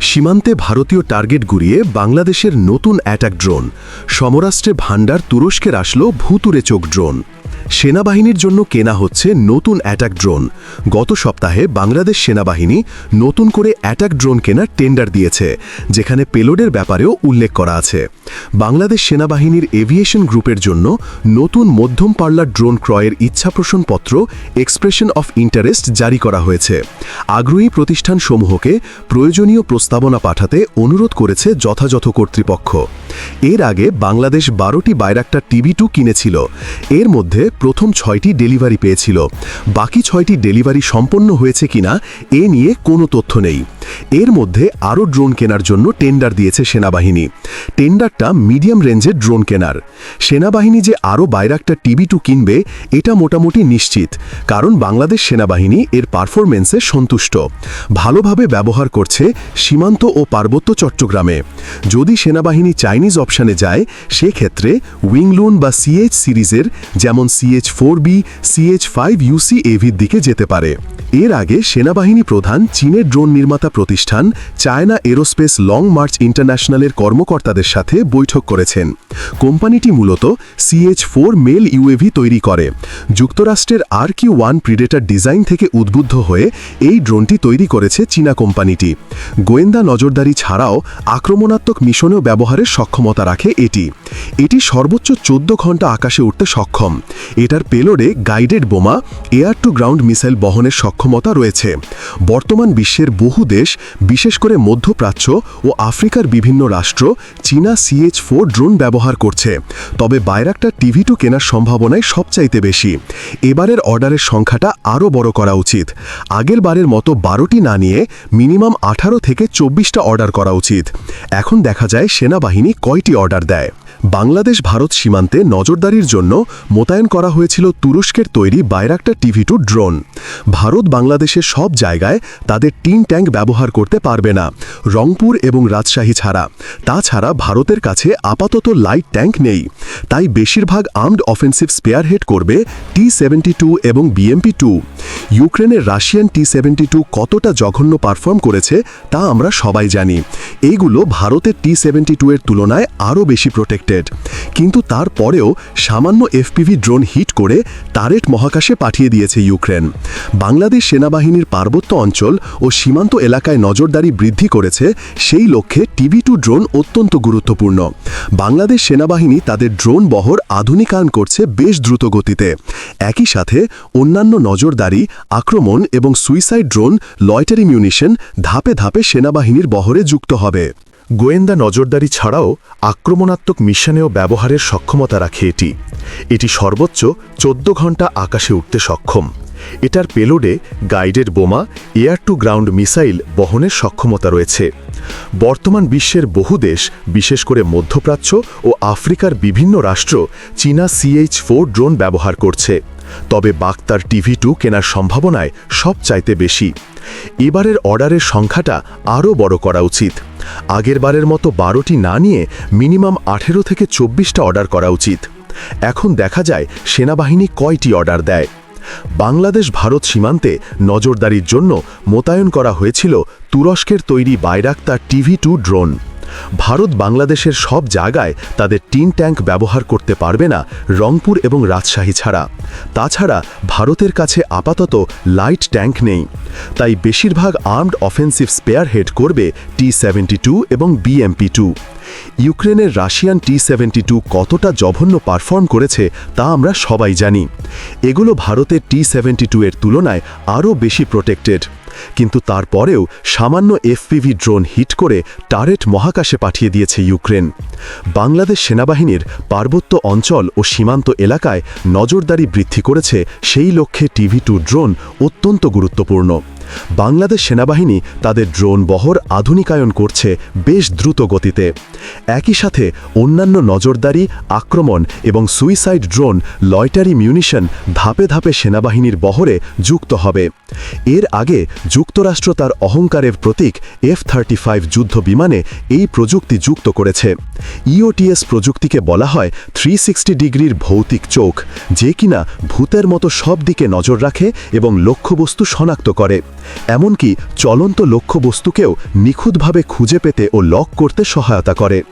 সীমান্তে ভারতীয় টার্গেট গুড়িয়ে বাংলাদেশের নতুন অ্যাটাক ড্রোন। সমরাষ্ট্রে ভাণ্ডার তুরস্কের আসলো ভূতুরে চোখ ড্রোন। সেনাবাহিনীর জন্য কেনা হচ্ছে নতুন অ্যাটাক ড্রোন। গত সপ্তাহে বাংলাদেশ সেনাবাহিনী নতুন করে অ্যাটাক ড্রোন কেনার টেন্ডার দিয়েছে, যেখানে পেলোডের ব্যাপারেও উল্লেখ করা আছে। বাংলাদেশ সেনাবাহিনীর এভিয়েশন গ্রুপের জন্য নতুন মধ্যম পাল্লার ড্রোন ক্রয়ের ইচ্ছাপ্রসনপত্র এক্সপ্রেশন অফ ইন্টারেস্ট জারি করা হয়েছে। আগ্রহী প্রতিষ্ঠানসমূহকে প্রয়োজনীয় প্রস্তাবনা পাঠাতে অনুরোধ করেছে যথাযথ কর্তৃপক্ষ। এর আগে বাংলাদেশ বারোটি বাইরাক্টার টিভি টু কিনেছিল। এর মধ্যে প্রথম ছয়টি ডেলিভারি পেয়েছিল। বাকি ছয়টি ডেলিভারি সম্পন্ন হয়েছে কিনা এ নিয়ে কোনো তথ্য নেই। এর মধ্যে আরও ড্রোন কেনার জন্য টেন্ডার দিয়েছে সেনাবাহিনী। টেন্ডারটা মিডিয়াম রেঞ্জের ড্রোন কেনার। সেনাবাহিনী যে আরও বাইরাক্টার টিভি টু কিনবে, এটা মোটামুটি নিশ্চিত, কারণ বাংলাদেশ সেনাবাহিনী এর পারফরমেন্সে সন্তুষ্ট। ভালোভাবে ব্যবহার করছে সীমান্ত ও পার্বত্য চট্টগ্রামে। যদি সেনাবাহিনী চাইনিজ অপশানে যায়, সেক্ষেত্রে উইংলুন বা সিএইচ সিরিজের, যেমন CH four B CH five UC এভির দিকে যেতে পারে। এর আগে সেনাবাহিনী প্রধান চীনের ড্রোন নির্মাতা প্রতিষ্ঠান চায়না এরোস্পেস লং মার্চ ইন্টারন্যাশনালের কর্মকর্তাদের সাথে বৈঠক করেছেন। কোম্পানিটি মূলত সিএইচ ফোর মেল ইউএভি তৈরি করে। যুক্তরাষ্ট্রের R Q one predator design থেকে উদ্বুদ্ধ হয়ে এই ড্রোনটি তৈরি করেছে চীনা কোম্পানিটি। গোয়েন্দা নজরদারি ছাড়াও আক্রমণাত্মক মিশনেও ব্যবহারের সক্ষমতা রাখে এটি। এটি সর্বোচ্চ চোদ্দ ঘণ্টা আকাশে উঠতে সক্ষম। এটার পেলোডে গাইডেড বোমা, এয়ার টু গ্রাউন্ড মিসাইল বহনের সক্ষমতা রয়েছে। বর্তমান বিশ্বের বহু দেশ, বিশেষ করে মধ্যপ্রাচ্য ও আফ্রিকার বিভিন্ন রাষ্ট্র, চীনা সিএইচ ফোর ড্রোন ব্যবহার করছে। তবে বাইরাক্টার টিভি টু কেনার সম্ভাবনায় সবচাইতে বেশি। এবারের অর্ডারের সংখ্যাটা আরও বড় করা উচিত। আগের বারের মতো বারোটি না নিয়ে মিনিমাম আঠারো থেকে চব্বিশটা অর্ডার করা উচিত। এখন দেখা যায় সেনাবাহিনী কয়টি অর্ডার দেয়। বাংলাদেশ ভারত সীমান্তে নজরদারির জন্য মোতায়েন করা হয়েছিল তুরস্কের তৈরি Bayraktar TB two drone. Bharat বাংলাদেশের সব জায়গায় তাদের টিন ট্যাঙ্ক ব্যবহার করতে পারবে না, রংপুর এবং রাজশাহী ছাড়া। তাছাড়া ভারতের কাছে আপাতত লাইট ট্যাঙ্ক নেই। তাই বেশিরভাগ আর্মড অফেন্সিভ স্পেয়ারহেড করবে টি সেভেন্টি টু এবং বিএমপি টু। ইউক্রেনের রাশিয়ান টি সেভেন্টি টু কতটা জঘন্য পারফর্ম করেছে, তা আমরা সবাই জানি। এইগুলো ভারতের টি সেভেন্টি টু এর তুলনায় আরও বেশি প্রোটেক্টেড কিন্তু তারপরেও সামান্য এফপিভি ড্রোন হিট করে তারেট মহাকাশে পাঠিয়ে দিয়েছে ইউক্রেন। বাংলাদেশ সেনাবাহিনীর পার্বত্য অঞ্চল ও সীমান্ত এলাকায় নজরদারি বৃদ্ধি করেছে, সেই লক্ষ্যে টিভি টু ড্রোন অত্যন্ত গুরুত্বপূর্ণ। বাংলাদেশ সেনাবাহিনী তাদের ড্রোন বহর আধুনিকায়ন করছে বেশ দ্রুত গতিতে। একই সাথে অন্যান্য নজরদারি আক্রমণ এবং সুইসাইড ড্রোন, লয়টারি মিউনিশন ধাপে ধাপে সেনাবাহিনীর বহরে যুক্ত হবে। গোয়েন্দা নজরদারি ছাড়াও আক্রমণাত্মক মিশনেও ব্যবহারের সক্ষমতা রাখে এটি। এটি সর্বোচ্চ চোদ্দ ঘণ্টা আকাশে উঠতে সক্ষম। এটার পেলোডে গাইডেড বোমা, এয়ার টু গ্রাউন্ড মিসাইল বহনের সক্ষমতা রয়েছে। বর্তমান বিশ্বের বহু দেশ, বিশেষ করে মধ্যপ্রাচ্য ও আফ্রিকার বিভিন্ন রাষ্ট্র, চীনা সিএইচ ফোর ড্রোন ব্যবহার করছে। তবে বাক্তার টিভি টু কেনার সম্ভাবনায় সবচাইতে বেশি। এবারের অর্ডারের সংখ্যাটা আরও বড় করা উচিত। আগেরবারের মতো বারোটি না নিয়ে মিনিমাম আঠেরো থেকে চব্বিশটা অর্ডার করা উচিত। এখন দেখা যায় সেনাবাহিনী কয়টি অর্ডার দেয়। বাংলাদেশ ভারত সীমান্তে নজরদারির জন্য মোতায়েন করা হয়েছিল তুরস্কের তৈরি Bayraktar TV two drone. Bharat বাংলাদেশের সব জায়গায় তাদের টিন ট্যাঙ্ক ব্যবহার করতে পারবে না রংপুর এবং রাজশাহী ছাড়া। তাছাড়া ভারতের কাছে আপাতত লাইট ট্যাঙ্ক নেই। তাই বেশিরভাগ আর্মড অফেন্সিভ স্পেয়ার হেড করবে টি সেভেন্টি টু এবং বিএমপি টু। ইউক্রেনের রাশিয়ান টি টু কতটা জঘন্য পারফর্ম করেছে তা আমরা সবাই জানি। এগুলো ভারতের টি সেভেন্টি টু এর তুলনায় আরও বেশি প্রোটেক্টেড। কিন্তু তারপরেও সামান্য এফপিভি ড্রোন হিট করে টারেট মহাকাশে পাঠিয়ে দিয়েছে ইউক্রেন। বাংলাদেশ সেনাবাহিনীর পার্বত্য অঞ্চল ও সীমান্ত এলাকায় নজরদারি বৃদ্ধি করেছে সেই লক্ষ্যে টিভি টু ড্রোন অত্যন্ত গুরুত্বপূর্ণ। বাংলাদেশ সেনাবাহিনী তাদের ড্রোন বহর আধুনিকায়ন করছে বেশ দ্রুত গতিতে। একই সাথে অন্যান্য নজরদারি, আক্রমণ এবং সুইসাইড ড্রোন, লয়টারি মিউনিশন ধাপে ধাপে সেনাবাহিনীর বহরে যুক্ত হবে। এর আগে যুক্তরাষ্ট্র তার অহংকারের প্রতীক এফ থার্টি ফাইভ যুদ্ধ বিমানে এই প্রযুক্তি যুক্ত করেছে। ইওটিএস প্রযুক্তিকে বলা হয় থ্রি সিক্সটি ডিগ্রির ভৌতিক চোখ, যে কিনা ভূতের মতো সব দিকে নজর রাখে এবং লক্ষ্যবস্তু শনাক্ত করে। এমনকি চলন্ত লক্ষ্যবস্তুকেও নিখুঁতভাবে খুঁজে পেতে ও লক করতে সহায়তা করে।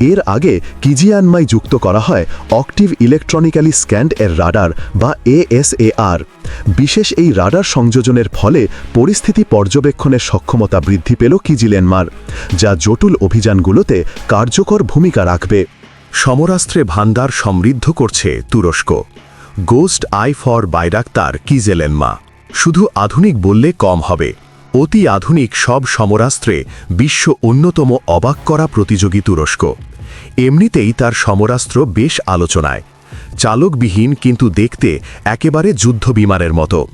এর আগে কিজিয়ানমাই যুক্ত করা হয় অক্টিভ ইলেকট্রনিক্যালি স্ক্যান্ড এর রাডার বা এএসএআর। বিশেষ এই রাডার সংযোজনের ফলে পরিস্থিতি পর্যবেক্ষণের সক্ষমতা বৃদ্ধি পেল কিজিলেনমার, যা জটিল অভিযানগুলোতে কার্যকর ভূমিকা রাখবে। সমরাস্ত্রে ভান্ডার সমৃদ্ধ করছে তুরস্ক। Ghost eye for Bayraktar Kizilelma. শুধু আধুনিক বললে কম হবে। অতি আধুনিক সব সমরাস্ত্রে বিশ্ব অন্যতম অবাক করা প্রতিযোগী তুরস্ক। এমনিতেই তার সমরাস্ত্র বেশ আলোচনায়। চালকবিহীন কিন্তু দেখতে একেবারে যুদ্ধবিমানের মতো।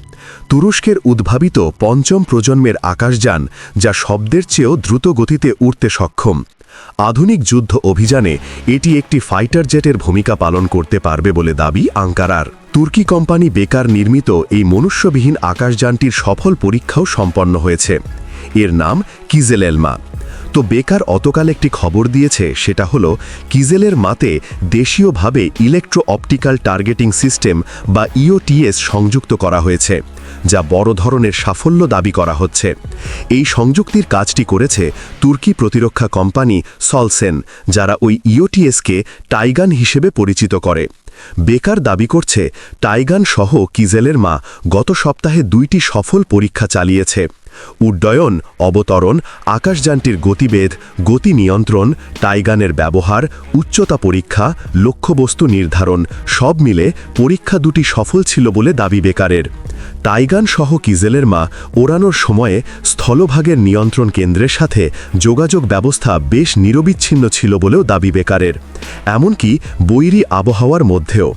তুরস্কের উদ্ভাবিত পঞ্চম প্রজন্মের আকাশযান যা শব্দের চেয়েও দ্রুত গতিতে উড়তে সক্ষম। আধুনিক যুদ্ধ অভিযানে এটি একটি ফাইটার জেটের ভূমিকা পালন করতে পারবে বলে দাবি আঙ্কারার। তুর্কি কোম্পানি বেকার নির্মিত এই মনুষ্যবিহীন আকাশযানটির সফল পরীক্ষাও সম্পন্ন হয়েছে। এর নাম কিজেলেলমা। তো বেকার অতকাল একটি খবর দিয়েছে, সেটা হলো কিজেলের মাতে দেশীয়ভাবে ইলেকট্রো অপটিক্যাল টার্গেটিং সিস্টেম বা ইওটিএস সংযুক্ত করা হয়েছে। যা বড় ধরনের সাফল্য দাবি করা হচ্ছে। এই সংযুক্তির কাজটি করেছে তুর্কি প্রতিরক্ষা কোম্পানি সলসেন, যারা ওই ইওটিএসকে টাইগান হিসেবে পরিচিত করে। বেকার দাবি করছে, টাইগান সহ কিজেলের মা গত সপ্তাহে দুইটি সফল পরীক্ষা চালিয়েছে। উড্ডয়ন, অবতরণ আকাশযানটির গতিবেদ গতি নিয়ন্ত্রণ, টাইগানের ব্যবহার, উচ্চতা পরীক্ষা, লক্ষ্যবস্তু নির্ধারণ, সব মিলে পরীক্ষা দুটি সফল ছিল বলে দাবি বেকারের। টাইগান সহ কিজেলের মা ওড়ানোর সময়ে স্থলভাগের নিয়ন্ত্রণ কেন্দ্রের সাথে যোগাযোগ ব্যবস্থা বেশ নিরবিচ্ছিন্ন ছিল বলেও দাবি বেকারের। এমনকি বৈরী আবহাওয়ার মধ্যেও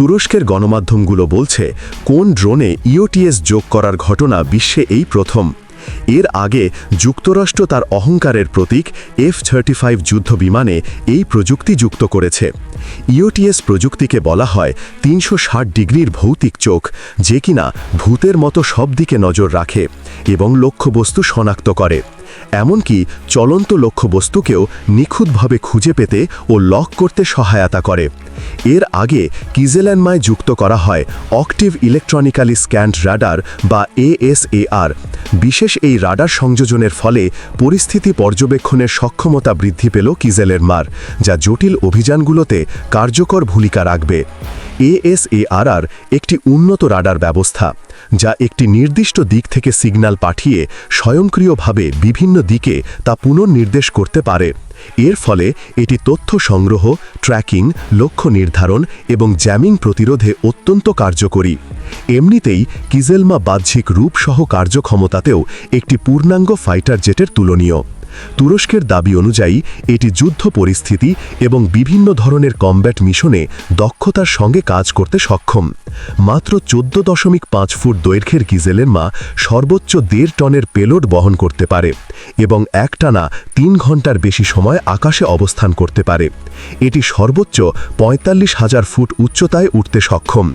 তুরস্কের গণমাধ্যমগুলো বলছে, কোন ড্রোনে ইওটিএস যোগ করার ঘটনা বিশ্বে এই প্রথম। এর আগে যুক্তরাষ্ট্র তার অহংকারের প্রতীক এফ থার্টি ফাইভ যুদ্ধ বিমানে এই প্রযুক্তি যুক্ত করেছে। ইওটিএস প্রযুক্তিকে বলা হয় তিনশো ষাট ডিগ্রির ভৌতিক চোখ, যে কিনা ভূতের মতো সব দিকে নজর রাখে এবং লক্ষ্যবস্তু শনাক্ত করে। এমনকি চলন্ত লক্ষ্যবস্তুকেও নিখুঁতভাবে খুঁজে পেতে ও লক করতে সহায়তা করে। এর আগে কিজেল্যান্ডমায় যুক্ত করা হয় অক্টিভ ইলেকট্রনিক্যালি স্ক্যান্ড রাডার বা এএসএআর। বিশেষ এই রাডার সংযোজনের ফলে পরিস্থিতি পর্যবেক্ষণের সক্ষমতা বৃদ্ধি পেল কিজেলের মার যা জটিল অভিযানগুলোতে কার্যকর ভূমিকা রাখবে। এএসএআরআর একটি উন্নত রাডার ব্যবস্থা, যা একটি নির্দিষ্ট দিক থেকে সিগন্যাল পাঠিয়ে স্বয়ংক্রিয়ভাবে বিভিন্ন দিকে তা পুনর্নির্দেশ করতে পারে। এর ফলে এটি তথ্য সংগ্রহ, ট্র্যাকিং, লক্ষ্য নির্ধারণ এবং জ্যামিং প্রতিরোধে অত্যন্ত কার্যকরী। এমনিতেই কিজেলমা বাহ্যিক রূপসহ কার্যক্ষমতাতেও একটি পূর্ণাঙ্গ ফাইটার জেটের তুলনীয়। তুরস্কের দাবি অনুযায়ী, এটি যুদ্ধ পরিস্থিতি এবং বিভিন্ন ধরনের কমব্যাট মিশনে দক্ষতার সঙ্গে কাজ করতে সক্ষম। মাত্র চোদ্দ দশমিক পাঁচ ফুট দৈর্ঘ্যের কিজেলের মা সর্বোচ্চ দেড় টনের পেলোড বহন করতে পারে এবং একটানা তিন ঘণ্টার বেশি সময় আকাশে অবস্থান করতে পারে। এটি সর্বোচ্চ পঁয়তাল্লিশ হাজার ফুট উচ্চতায় উঠতে সক্ষম।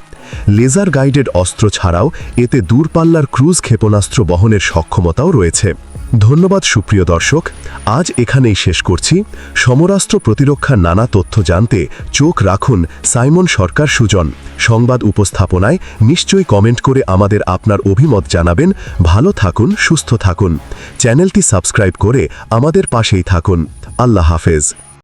লেজার গাইডেড অস্ত্র ছাড়াও এতে দূরপাল্লার ক্রুজ ক্ষেপণাস্ত্র বহনের সক্ষমতাও রয়েছে। ধন্যবাদ সুপ্রিয় দর্শক, আজ এখানেই শেষ করছি। সমরাস্ত্র প্রতিরক্ষার নানা তথ্য জানতে চোখ রাখুন সাইমন সরকার সুজন। সংবাদ উপস্থাপনায় নিশ্চয়ই কমেন্ট করে আমাদের আপনার অভিমত জানাবেন। ভালো থাকুন, সুস্থ থাকুন। চ্যানেলটি সাবস্ক্রাইব করে আমাদের পাশেই থাকুন। আল্লাহ হাফেজ।